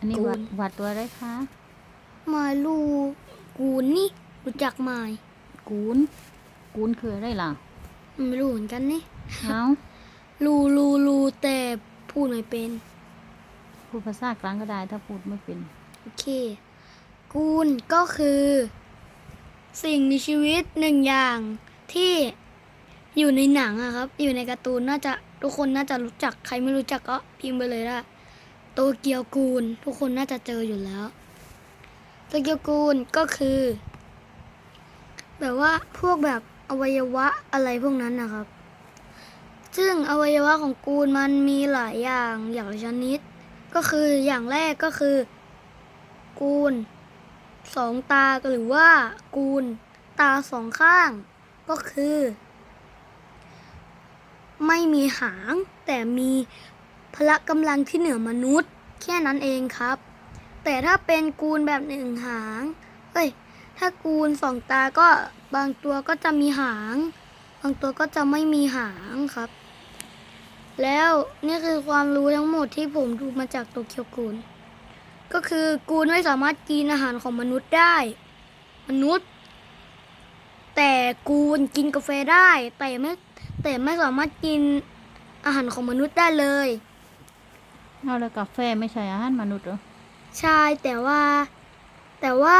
อันนี้กูวัดนวัดตัวอะไรคะไม้ลูกูนนี่รู้จักไม้กูนกูนคืออะไรล่ะไม่รู้เหมือนกันนี่เอ้ารูรูรูแต่พูดไม่เป็นพูดภาษากลางก็ได้ถ้าพูดไม่เป็น โอเค กูนก็คือ สิ่งมีชีวิตหนึ่งอย่างที่อยู่ในหนังอะครับ อยู่ในการ์ตูนน่าจะทุกคนน่าจะรู้จักใครไม่รู้จักก็พิมพ์ไปเลยละ โตเกียวกูนทุกคนน่าจะเจออยู่แล้วโตเกียวกูนก็คือ แบบว่าพวกแบบอวัยวะอะไรพวกนั้นนะครับ ซึ่งอวัยวะของกูนมันมีหลายอย่างอย่างชนิด ก็คืออย่างแรกก็คือ กูนสองตาหรือว่ากูนตาสองข้าง ก็คือ ไม่มีหางแต่มี พละกำลังที่เหนือมนุษย์ แค่นั้นเองครับ แต่ถ้าเป็นกูนแบบหนึ่งหาง เอ้ย ถ้ากูนสองตาก็บางตัวก็จะมีหาง บางตัวก็จะไม่มีหางครับ แล้วนี่คือความรู้ทั้งหมดที่ผมดูมาจากโตเกียวกูนก็คือกูนไม่สามารถกินอาหารของมนุษย์ได้ มนุษย์ แต่กูนกินกาแฟได้แต่ไม่แต่ไม่สามารถกินอาหารของมนุษย์ได้เลย เอาแล้วกาแฟไม่ใช่อาหารมนุษย์เหรอ ใช่แต่ว่า แต่ว่า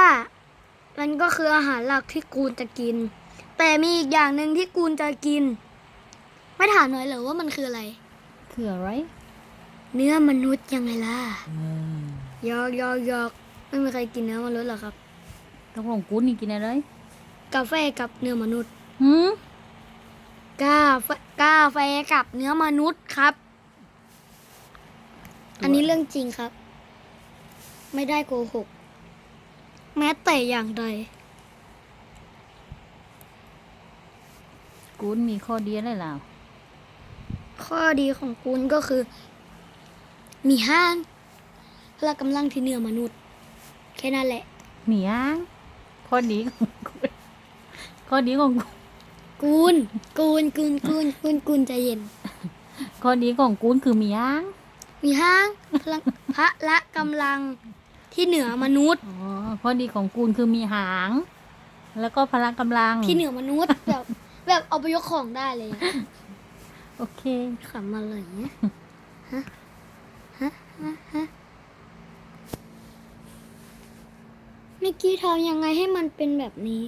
มันก็คืออาหารหลักที่กูนจะกิน แต่มีอีกอย่างหนึ่งที่กูนจะกิน ไม่ถามหน่อยเหรอว่ามันคืออะไร คืออะไร เนื้อมนุษย์ยังไงล่ะยอกยอกยอกไม่มีใครกินเนื้อมนุษย์หรอกครับต้องลงกูนนี่กินอะไร กาแฟกับเนื้อมนุษย์หืมกาแฟกาแฟกับเนื้อมนุษย์ครับ อันนี้เรื่องจริงครับ ไม่ได้โกหก แม้แต่อย่างใด กูนมีข้อดีอะไรล่ะข้อดีของกูนก็คือ มีห้างพละกำลังที่เหนือมนุษย์ แค่นั้นแหละหมีอ้างข้อดีของกูนข้อดีของกูกูนกูนกูนกูนกูนกูนใจเย็น ข้อดีของกูนคือหมีอ้าง มีห้างพลังพระละกำลังที่เหนือมนุษย์ อ๋อข้อดีของกูนคือมีหาง แล้วก็พละกำลัง ที่เหนือมนุษย์ แบบแบบเอาไปยกของได้เลยอะโอเค ขำอะไรเนี่ยฮะฮะฮะฮะเมื่อกี้ทำยังไงให้มันเป็นแบบนี้